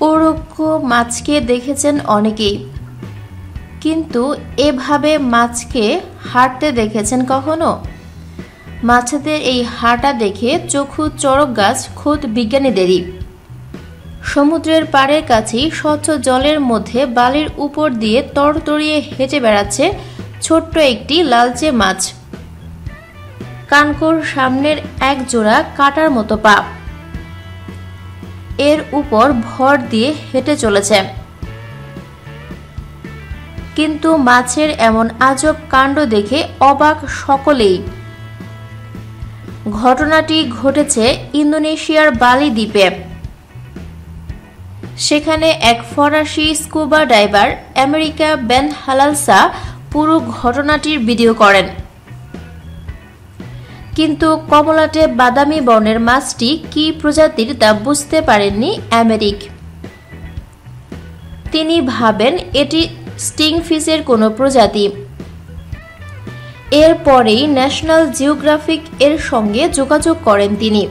ওরক্ষ মাছকে দেখেছেন অনেকেই। কিন্তু এভাবে মাছকে হাঁটতে দেখেছেন কখনো? মাছেদের এই হাঁটা দেখে চক্ষু চড়ক গাছ খুদ বিজ্ঞানীদেরই। সমুদ্রের পাড়ের কাছেই স্বচ্ছ জলের মধ্যে বালির উপর দিয়ে তরতরিয়ে হেঁটে বেড়াচ্ছে ছোট্ট একটি লালচে মাছ। কানকোর সামনের এক জোড়া কাটার মতো পা। এর উপর ভর দিয়ে হেঁটে চলেছে। কিন্তু মাছের এমন আজব কাণ্ড দেখে অবাক সকলেই। ঘটনাটি ঘটেছে ইন্দোনেশিয়ার বালি দ্বীপে। সেখানে এক ফরাসি স্কুবা ডাইভার আমেরিকা বেন হালালসা পুরো ঘটনাটির ভিডিও করেন। কিন্তু কমলাটে বাদামি বর্ণের মাছটি কি প্রজাতির তা বুঝতে পারেননি আমেরিক। তিনি ভাবেন এটি স্টিং ফিশের কোনো প্রজাতি। এরপরেই ন্যাশনাল জিওগ্রাফিক এর সঙ্গে যোগাযোগ করেন তিনি।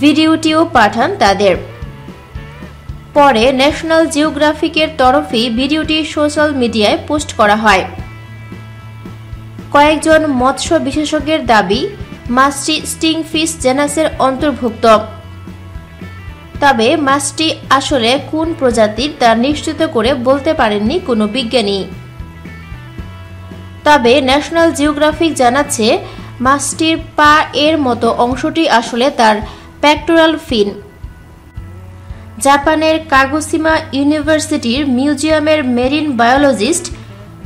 ভিডিওটিও পাঠান তাদের। পরে ন্যাশনাল জিওগ্রাফিকের তরফেই ভিডিওটি সোশ্যাল মিডিয়ায় পোস্ট করা হয়। কয়েকজন মৎস্য বিশেষজ্ঞের দাবি, মাছটি স্টিং ফিশ জেনাসের অন্তর্ভুক্ত। তবে মাছটি আসলে কোন প্রজাতির তা নিশ্চিত করে বলতে পারেননি কোনো বিজ্ঞানী। তবে ন্যাশনাল জিওগ্রাফিক জানাচ্ছে, মাছটির পা এর মতো অংশটি আসলে তার প্যাক্টোরাল ফিন। জাপানের কাগোসিমা ইউনিভার্সিটির মিউজিয়ামের মেরিন বায়োলজিস্ট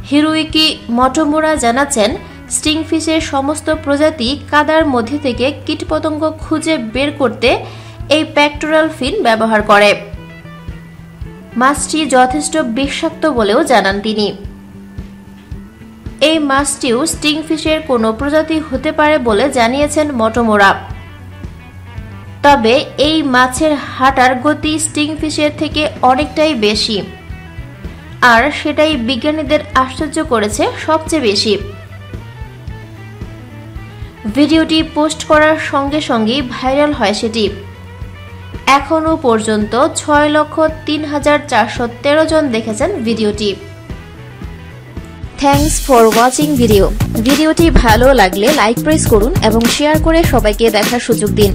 হিরুইকি মটোমোরা জানাচ্ছেন, স্টিংফিশের সমস্ত প্রজাতি কাদার মধ্যে থেকে কীটপতঙ্গ খুঁজে বের করতে এই প্যাক্টোরাল ফিন ব্যবহার করে। মাছটি যথেষ্ট বিষাক্ত বলেও জানান তিনি। এই মাছটিও স্টিংফিশের কোনো প্রজাতি হতে পারে বলে জানিয়েছেন মটোমোরা। তবে এই মাছের হাঁটার গতি স্টিংফিশের থেকে অনেকটাই বেশি। আর সেটাই বিজ্ঞানীদের আশ্চর্য করেছে সবচেয়ে বেশি। ভিডিওটি পোস্ট করার সঙ্গে সঙ্গেই ভাইরাল হয় সেটি। এখনও পর্যন্ত ছয় লক্ষ তিন হাজার চারশো তেরো জন দেখেছেন ভিডিওটি। Thanks for watching video. ভিডিওটি ভালো লাগলে লাইক প্রেস করুন এবং শেয়ার করে সবাইকে দেখার সুযোগ দিন।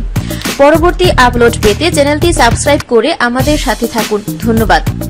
পরবর্তী আপলোড পেতে চ্যানেলটি সাবস্ক্রাইব করে আমাদের সাথে থাকুন। ধন্যবাদ।